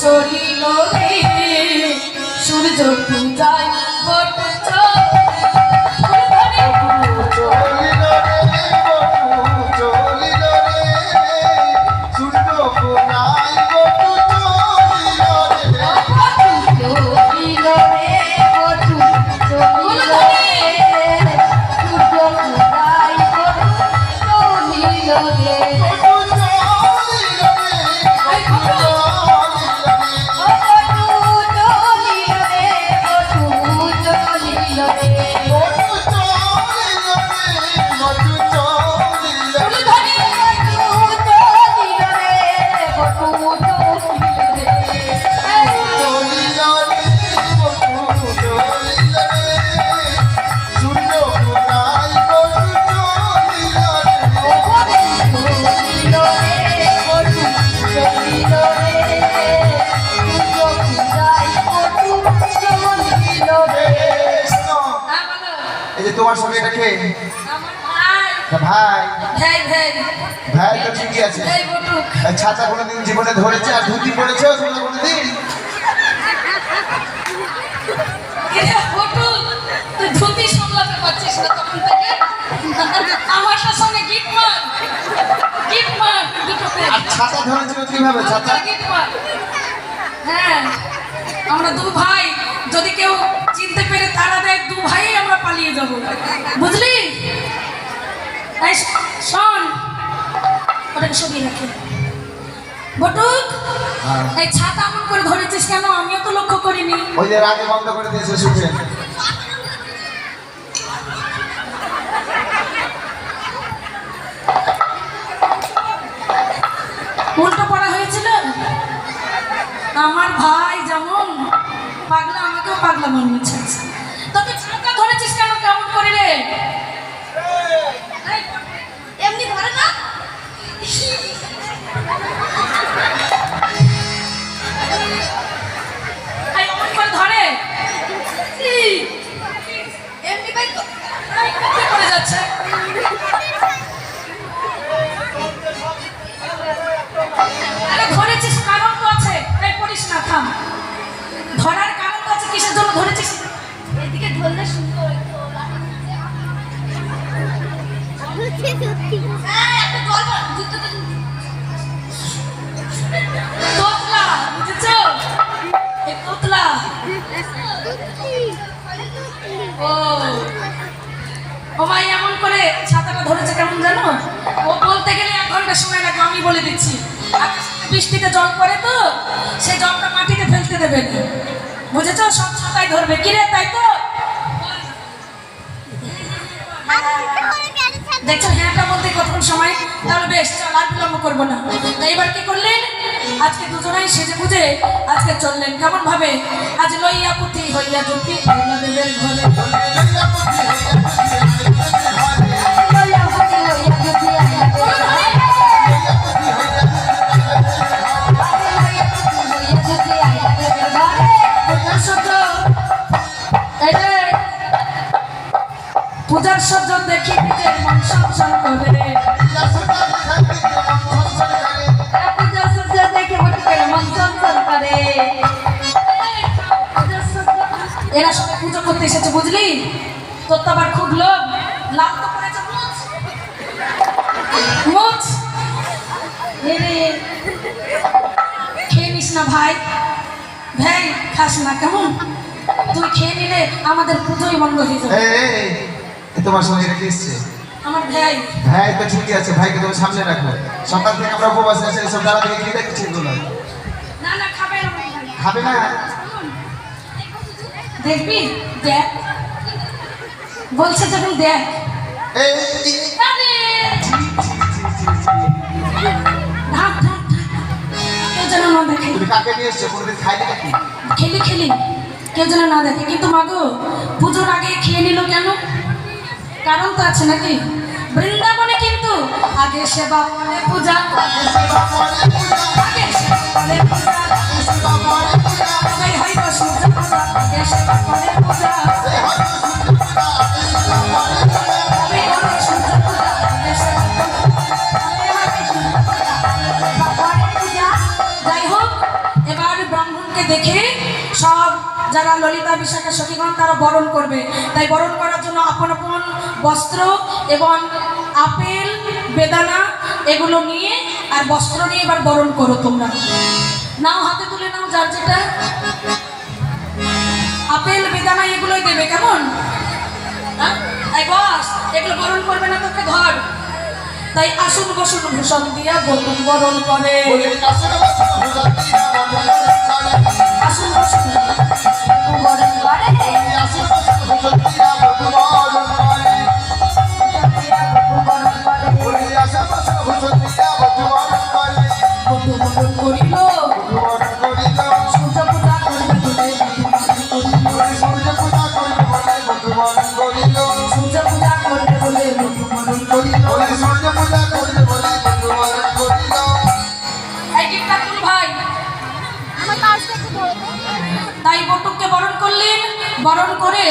চলিল সূর্য পূজায় তোমার সঙ্গে এটা কে? ভাই। ভাই? তো ঠিকই আছে। ছাতা কোনোদিন জীবনে ধরেছে আর ধুতি পড়েছে কোনোদিন? ধুতি সামলাতে পারছিস না তখন থেকে? আমার সঙ্গে গিফট মার। গিফট মার আর ছাতা ধরেছিল কীভাবে? ছাতা? গিফট মার। হ্যাঁ আমরা দু ভাই যদি কেউ চিনতে পেরে তারা দেয় দু ভাই আমরা পালিয়ে যাব। বুঝলি? শোন। ওটাকে সরিয়ে রাখে। বটুক হ্যাঁ। এই ছাতা এমন করে ধরেছিস কেন? আমিও তো লক্ষ্য করিনি। ওই যে রাগে বন্ধ করে দিয়েছে শুনে উল্টো পড়া হয়েছিল? আমার ভাই যেমন পাগলা আমাকেও পাগলা মনে তোকে তোতলা বুঝেছ এই তোতলা ও ও ভাই এমন করে ছাতাটা ধরেছে কেমন জানো ও বলতে গেলে এক ঘণ্টা সময় লাগবে আমি বলে দিচ্ছি বৃষ্টিতে জল পড়ে তো সেই জলটা মাটিতে ফেলতে দেবে না বুঝেছ সব ছাতায় ধরবে কিরে তাই তো দেখছ হ্যাঁটার বলতে কতক্ষণ সময়। তাহলে বেশ, চল, আর বিলম্ব করব না। তাই এবার কি করলেন? আজকে দুজনাই সেজে বুঝে আজকে চললেন। কেমন ভাবে আজ লইয়া পুঁথি, হইয়া হইয়া দেবের ঘরে। পূজার সহ্য দেখি নিজের মন পূজার সহ্য দেখে মন করে। এরা সবাই পুজো করতে এসেছে, বুঝলি? তোর তো আবার খুব লোভ। লাভ তো করেছে খেয়ে নিস না ভাই। খাস না, কেমন? তুই খেয়ে নিলে আমাদের পুজোই বন্ধ হয়ে যাবে। তোমার সঙ্গে রেখে এসছে আমার ভাই ভাই তো ঠিকই আছে ভাইকে তুমি সামনে রাখো সকাল থেকে আমরা উপবাসে আছি এসব দাঁড়া থেকে কি দেখছি এগুলো না খাবে খাবে দেখবি দেখ বলছে যখন দেখ খেলি খেলি কেউ যেন না দেখে কিন্তু মাগো পুজোর আগে খেয়ে নিল কেন কারণ তো আছে নাকি? বৃন্দাবনে কিন্তু আগে সেবা পরে পূজা আগে সেবা পরে পূজা পূজা। যাই হোক দেখে সব যারা ললিতা বিশাখা সখীগণ, তারা বরণ করবে। তাই বরণ করার জন্য আপন আপন বস্ত্র এবং আপেল, বেদানা এগুলো নিয়ে আর বস্ত্র নিয়ে এবার বরণ করো তোমরা। নাও, হাতে তুলে নাও, যার যেটা। আপেল, বেদানা এগুলোই দেবে, কেমন? হ্যাঁ? বস, এগুলো বরণ করবে না তোকে ধর তাই আসুন বসুন, ভূষণ দিয়া বরণ করে। বরণ করে